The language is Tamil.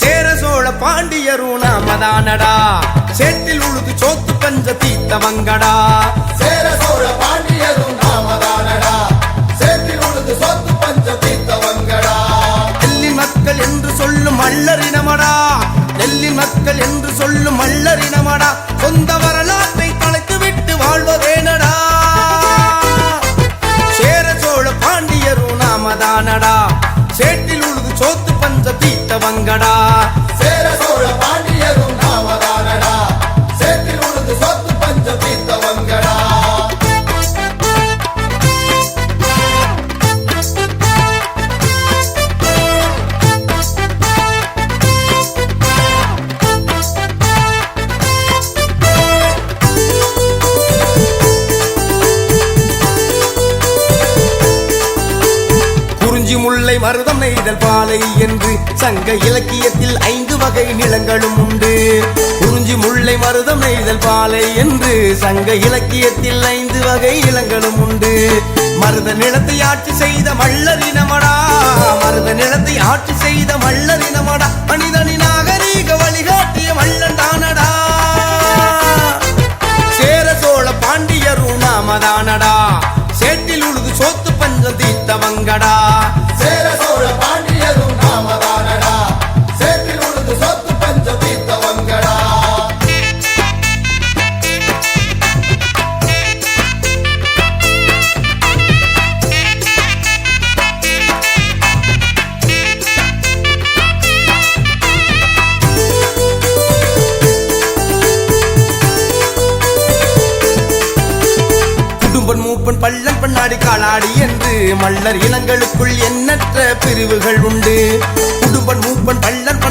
சேர சோழ பாண்டியரும் நாமதானடா. சேற்றில் உழுது சோத்து பஞ்ச தீத்தவங்கடா சேர சோழ பாண்டியரும் நாமதானடா. சேற்றில் உழுது சொத்து பஞ்ச தீர்த்தவங்கடா நெல்லின் மக்கள் என்று சொல்லும் மல்லரினமடா நெல்லின் மக்கள் என்று சொல்லும் மல்லரினமடா சொந்த வரலாற்றை கலைத்து விட்டு வாழ்வதேனடா. சேர சோழ பாண்டியரும் நாமதானடா. சேற்றில் உழுது சோத்து பஞ்ச தீத்தவங்கடா சேர சோழ குறிஞ்சி முல்லை மருதம் நெய்தல் பாலை என்று சங்க இலக்கியத்தில் ஐந்து வகை நிலங்களும் உண்டு. குறிஞ்சி முல்லை மருதம் நெய்தல் பாலை என்று சங்க இலக்கியத்தில் ஐந்து வகை நிலங்களும் உண்டு. மருத நிலத்தை ஆட்சி செய்த மல்லரினமடா மருத நிலத்தை ஆட்சி செய்த மல்லரினமடா மனிதனி நாகரீக வழிகாட்டிய மல்லண்டானடா சேர சோழ பாண்டியரும் நாமதானடா சேற்றில் உழுது சோத்து பஞ்சம் தீத்தவங்கடா மூப்பன் பள்ளன் பண்ணாடி காலாடி என்று மல்லர் இனங்களுக்குள் எண்ணற்ற பிரிவுகள் உண்டு. குடும்பன் மூப்பன் பள்ளன்